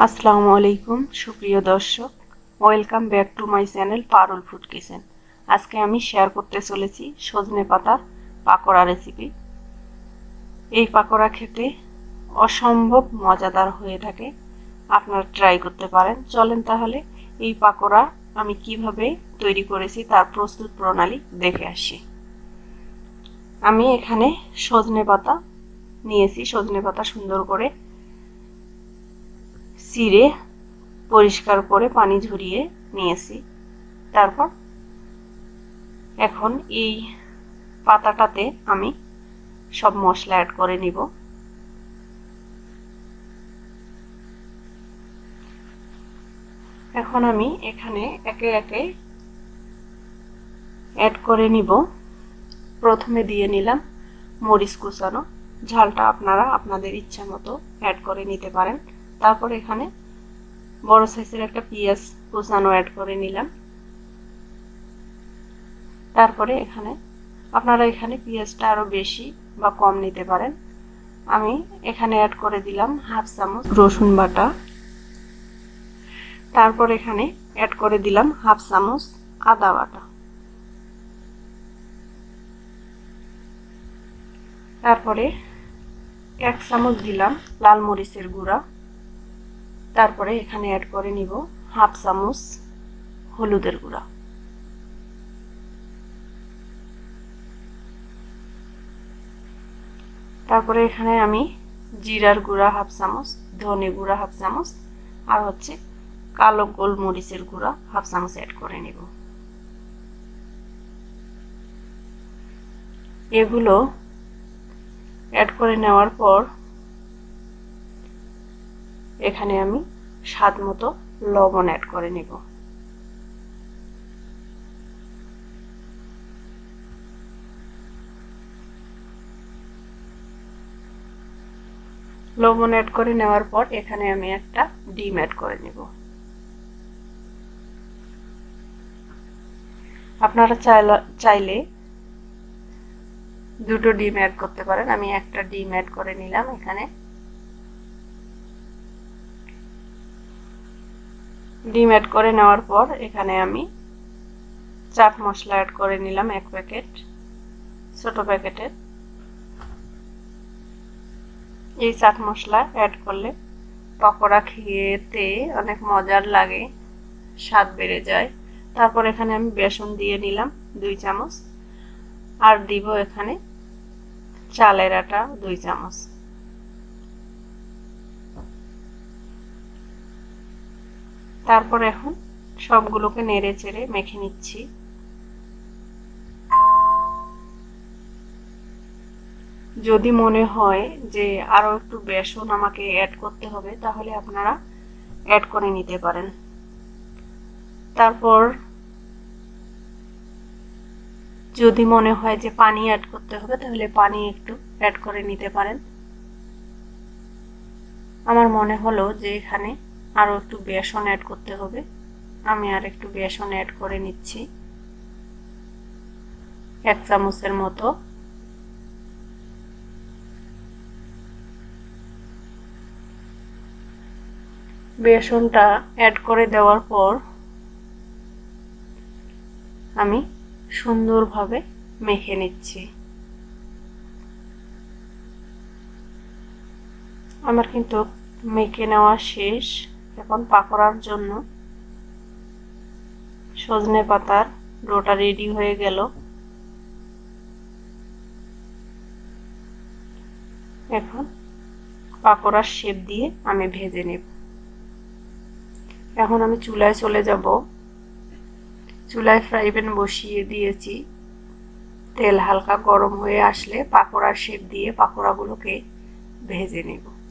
আসসালামু আলাইকুম, সুপ্রিয় দর্শক। Welcome back to my channel Parul food kitchen আজকে আমি শেয়ার করতে চলেছি সজনে পাতার পাকোড়া রেসিপি এই পাকোড়া খেতে অসম্ভব মজাদার হয়ে থাকে। আপনারা ট্রাই করতে পারেন। চলেন তাহলে এই পাকোড়া আমি কীভাবে তৈরি করেছি তার প্রস্তুত প্রণালী দেখে আসি। আমি এখানে সজনে পাতা নিয়েছি। সজনে পাতা সুন্দর করে চিড়ে পরিষ্কার করে পানি ঝরিয়ে নিয়েছি। তারপর এখন এই পাতাটাতে আমি সব মশলা অ্যাড করে নিব। এখন আমি এখানে একে একে অ্যাড করে নিব। প্রথমে দিয়ে নিলাম মরিচ কুচানো। ঝালটা আপনারা আপনাদের ইচ্ছা মতো অ্যাড করে নিতে পারেন। তারপর এখানে বড় সাইজের একটা পেঁয়াজ কুচানো অ্যাড করে নিলাম। তারপরে এখানে আপনারা এখানে পেঁয়াজটা আরও বেশি বা কম নিতে পারেন। আমি এখানে অ্যাড করে দিলাম হাফ চামচ রসুন বাটা। তারপর এখানে অ্যাড করে দিলাম হাফ চামচ আদা বাটা। তারপরে এক চামচ দিলাম লাল মরিচের গুঁড়া। তারপরে এখানে অ্যাড করে নিব হাফ চামচ হলুদের গুঁড়া। তারপরে এখানে আমি জিরার গুঁড়া হাফ চামচ, ধনে গুঁড়া হাফ চামচ, আর হচ্ছে কালো গোলমরিচের গুঁড়া হাফ চামচ অ্যাড করে নেব। এগুলো অ্যাড করে নেওয়ার পর এখানে আমি স্বাদ মতো লবণ অ্যাড করে নেব। লবণ অ্যাড করে নেওয়ার পর এখানে আমি একটা ডিম অ্যাড করে নেব। আপনারা চাইলে দুটো ডিম অ্যাড করতে পারেন। আমি একটা ডিম অ্যাড করে নিলাম এখানে। ডিম অ্যাড করে নেওয়ার পর এখানে আমি চাট মশলা অ্যাড করে নিলাম এক প্যাকেট ছোট প্যাকেটের এই চাট মশলা অ্যাড করলে পকোড়া খেতে অনেক মজার লাগে, স্বাদ বেড়ে যায়। তারপর এখানে আমি বেসন দিয়ে নিলাম দুই চামচ। আর দিব এখানে চালের আটা দুই চামচ। তারপর এখন সবগুলোকে নেড়ে চেড়ে মেখে নিচ্ছি। যদি মনে হয় যে আরও একটু বেসন আমাকে অ্যাড করতে হবে, তাহলে আপনারা অ্যাড করে নিতে পারেন। তারপর যদি মনে হয় যে পানি অ্যাড করতে হবে, তাহলে পানি একটু অ্যাড করে নিতে পারেন। আমার মনে হলো যে এখানে আরও একটু বেসন অ্যাড করতে হবে। আমি আর একটু বেসন অ্যাড করে নিচ্ছি। এক চামচের মতো। বেসনটা অ্যাড করে দেওয়ার পর আমি সুন্দরভাবে মেখে নিচ্ছি। আমার কিন্তু মেখে নেওয়া শেষ। এখন পাকোড়ার জন্য সজনে পাতার ডোটা রেডি হয়ে গেল। এখন পাকোড়ার শেপ দিয়ে আমি ভেজে নেব। এখন আমি চুলায় চলে যাব। চুলায় ফ্রাই প্যান বসিয়ে দিয়েছি। তেল হালকা গরম হয়ে আসলে পাকোড়ার শেপ দিয়ে পাকোড়াগুলোকে ভেজে নেব।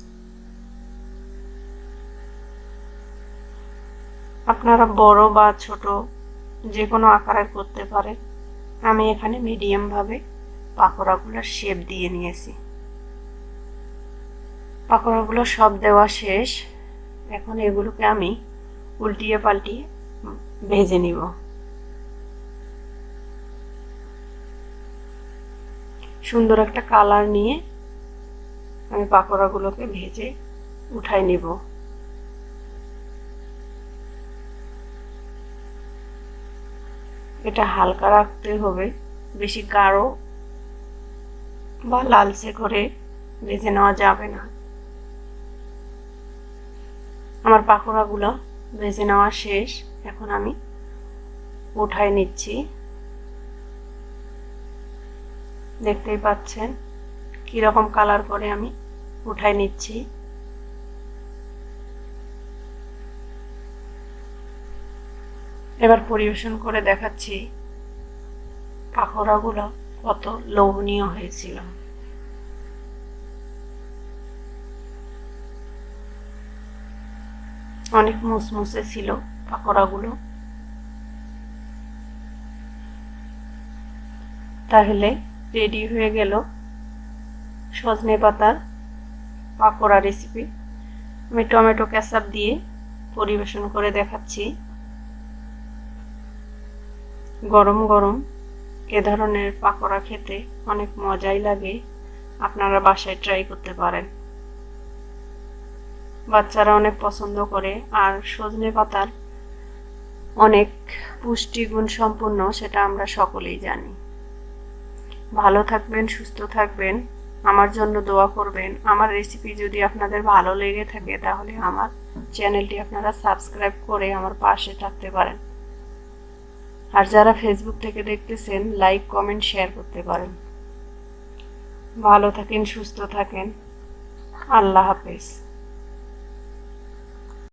আপনারা বড় বা ছোট, যে কোনো আকারের করতে পারেন আমি এখানে মিডিয়ামভাবে পাকোড়াগুলোর শেপ দিয়ে নিয়েছি। পাকোড়াগুলো সব দেওয়া শেষ। এখন এগুলোকে আমি উল্টিয়ে পাল্টিয়ে ভেজে নিব। সুন্দর একটা কালার নিয়ে আমি পাকোড়াগুলোকে ভেজে উঠাই নিব। এটা হালকা রাখতে হবে। বেশি গাঢ় বা লালচে করে ভেজে নেওয়া যাবে না। আমার পাকোড়াগুলো ভেজে নেওয়া শেষ। এখন আমি উঠায় নিচ্ছি। দেখতেই পাচ্ছেন কীরকম কালার করে আমি উঠায় নিচ্ছি। এবার পরিবেশন করে দেখাচ্ছি পাকোড়াগুলো কত লোভনীয় হয়েছিল। অনেক মুসমুসে ছিল পাকোড়াগুলো। তাহলে রেডি হয়ে গেল সজনে পাতার পাকোড়া রেসিপি আমি টমেটো ক্যাসাপ দিয়ে পরিবেশন করে দেখাচ্ছি। গরম গরম। এ ধরনের পাকোড়া খেতে অনেক মজাই লাগে। আপনারা বাসায় ট্রাই করতে পারেন। বাচ্চারা অনেক পছন্দ করে আর সজনে পাতার অনেক পুষ্টিগুণ সম্পূর্ণ সেটা আমরা সকলেই জানি। ভালো থাকবেন, সুস্থ থাকবেন। আমার জন্য দোয়া করবেন। আমার রেসিপি যদি আপনাদের ভালো লেগে থাকে তাহলে আমার চ্যানেলটি আপনারা সাবস্ক্রাইব করে আমার পাশে থাকতে পারেন। আর যারা ফেসবুক থেকে দেখতেছেন লাইক কমেন্ট শেয়ার করতে পারেন। ভালো থাকেন, সুস্থ থাকেন। আল্লাহ হাফেজ।